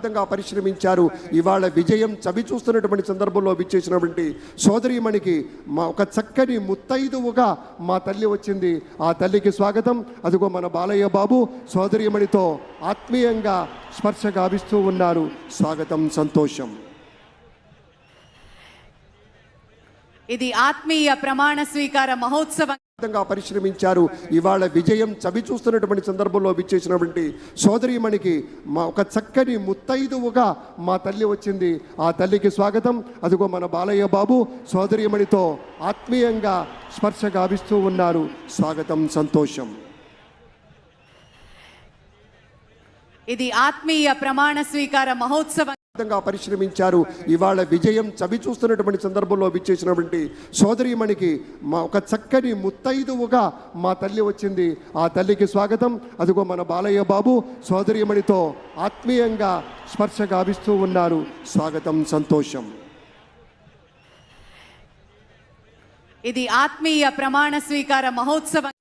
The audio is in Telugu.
అద్భుతంగా పరిశ్రమించారు. ఇవాళ విజయం చవి చూస్తున్నటువంటి సందర్భంలో విచ్చేసినటువంటి సోదరిమణికి మా ఒక చక్కని ముత్తైదువుగా మా తల్లి వచ్చింది. ఆ తల్లికి స్వాగతం. అదిగో మన బాలయ్య బాబు సోదరిమణితో ఆత్మీయంగా స్పర్శ గావిస్తూ ఉన్నారు. స్వాగతం సంతోషం. ఇది ఆత్మీయ ప్రమాణ స్వీకార మహోత్సవం. పరిశ్రమించారు. ఇవాళ విజయం చవి చూస్తున్నటువంటి సందర్భంలో విచ్చేసినటువంటి సోదరీమణికి మా ఒక చక్కని ముత్తైదువుగా మా తల్లి వచ్చింది. ఆ తల్లికి స్వాగతం. అదిగో మన బాలయ్య బాబు సోదరీమణితో ఆత్మీయంగా స్పర్శ గావిస్తూ ఉన్నారు. స్వాగతం సంతోషం. ఇది ఆత్మీయ ప్రమాణ స్వీకార మహోత్సవం. విధంగా పరిశ్రమించారు. ఇవాళ విజయం చవి చూస్తున్నటువంటి సందర్భంలో విచ్చేసినటువంటి సోదరీమణికి మా ఒక చక్కని ముత్తైదువుగా మా తల్లి వచ్చింది. ఆ తల్లికి స్వాగతం. అదిగో మన బాలయ్య బాబు సోదరిమణితో ఆత్మీయంగా స్పర్శ గావిస్తూ ఉన్నారు. స్వాగతం సంతోషం. ఇది ఆత్మీయ ప్రమాణ స్వీకార మహోత్సవం.